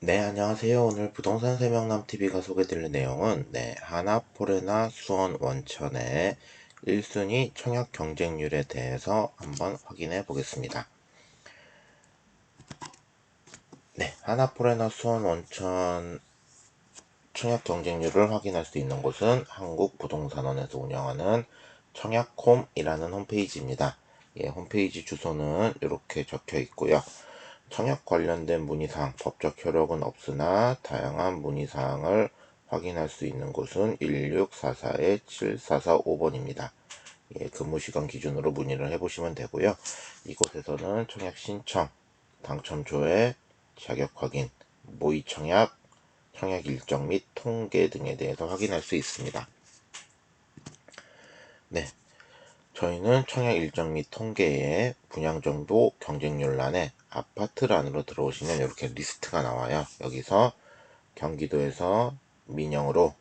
네, 안녕하세요. 오늘 부동산 세명남TV가 소개드릴 내용은, 네, 하나포레나 수원 원천의 1순위 청약 경쟁률에 대해서 한번 확인해 보겠습니다. 네, 하나포레나 수원 원천 청약 경쟁률을 확인할 수 있는 곳은 한국부동산원에서 운영하는 청약홈이라는 홈페이지입니다. 예, 홈페이지 주소는 이렇게 적혀 있고요. 청약 관련된 문의사항, 법적 효력은 없으나 다양한 문의사항을 확인할 수 있는 곳은 1644-7445번입니다. 예, 근무시간 기준으로 문의를 해보시면 되고요. 이곳에서는 청약 신청, 당첨 조회, 자격 확인, 모의 청약, 청약 일정 및 통계 등에 대해서 확인할 수 있습니다. 네, 저희는 청약 일정 및 통계에 분양 정보 경쟁률란에 아파트란으로 들어오시면 이렇게 리스트가 나와요. 여기서 경기도에서 민영으로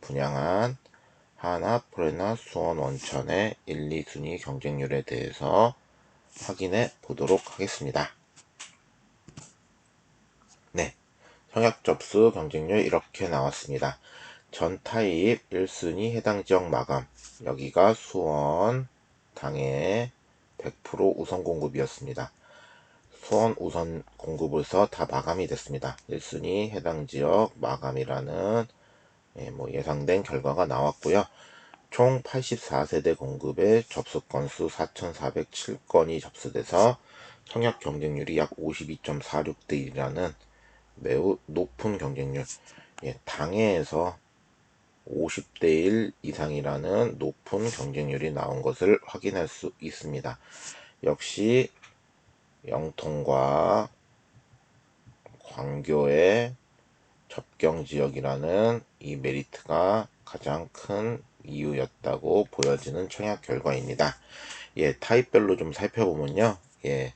분양한 하나, 프레나, 수원, 원천의 1, 2순위 경쟁률에 대해서 확인해 보도록 하겠습니다. 네, 청약 접수 경쟁률 이렇게 나왔습니다. 전 타입 1순위 해당 지역 마감 여기가 수원 당해 100% 우선 공급이었습니다. 수원 우선 공급에서 다 마감이 됐습니다. 1순위 해당 지역 마감이라는 예, 뭐 예상된 결과가 나왔고요. 총 84세대 공급의 접수 건수 4,407건이 접수돼서 청약 경쟁률이 약 52.46대 1이라는 매우 높은 경쟁률. 예, 당해에서 50대 1 이상이라는 높은 경쟁률이 나온 것을 확인할 수 있습니다. 역시 영통과 광교의 접경 지역이라는 이 메리트가 가장 큰 이유였다고 보여지는 청약 결과입니다. 예, 타입별로 좀 살펴보면요. 예,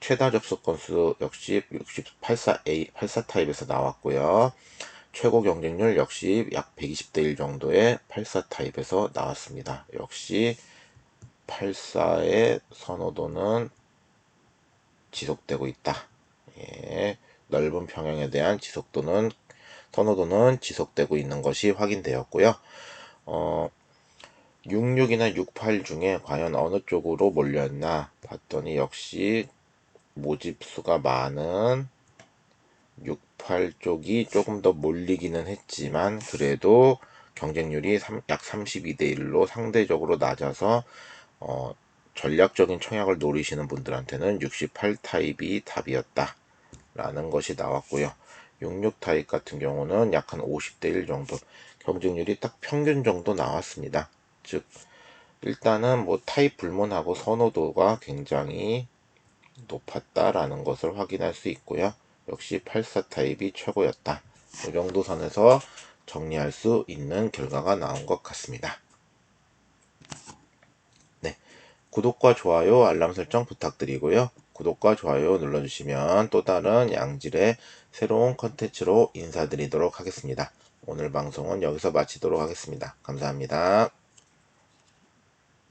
최다 접속 건수 역시 64A, 84 타입에서 나왔고요. 최고 경쟁률 역시 약 120대 1 정도의 84 타입에서 나왔습니다. 역시 84의 선호도는 지속되고 있다. 예, 넓은 평형에 대한 지속도는 선호도는 지속되고 있는 것이 확인되었고요. 어, 66이나 68 중에 과연 어느 쪽으로 몰렸나 봤더니 역시 모집수가 많은 68 쪽이 조금 더 몰리기는 했지만 그래도 경쟁률이 약 32대 1로 상대적으로 낮아서 어, 전략적인 청약을 노리시는 분들한테는 68 타입이 답이었다 라는 것이 나왔고요 66 타입 같은 경우는 약 한 50대 1 정도 경쟁률이 딱 평균 정도 나왔습니다 즉 일단은 뭐 타입 불문하고 선호도가 굉장히 높았다라는 것을 확인할 수 있고요. 역시 84 타입이 최고였다. 이 정도 선에서 정리할 수 있는 결과가 나온 것 같습니다. 네, 구독과 좋아요, 알람 설정 부탁드리고요. 구독과 좋아요 눌러주시면 또 다른 양질의 새로운 컨텐츠로 인사드리도록 하겠습니다. 오늘 방송은 여기서 마치도록 하겠습니다. 감사합니다.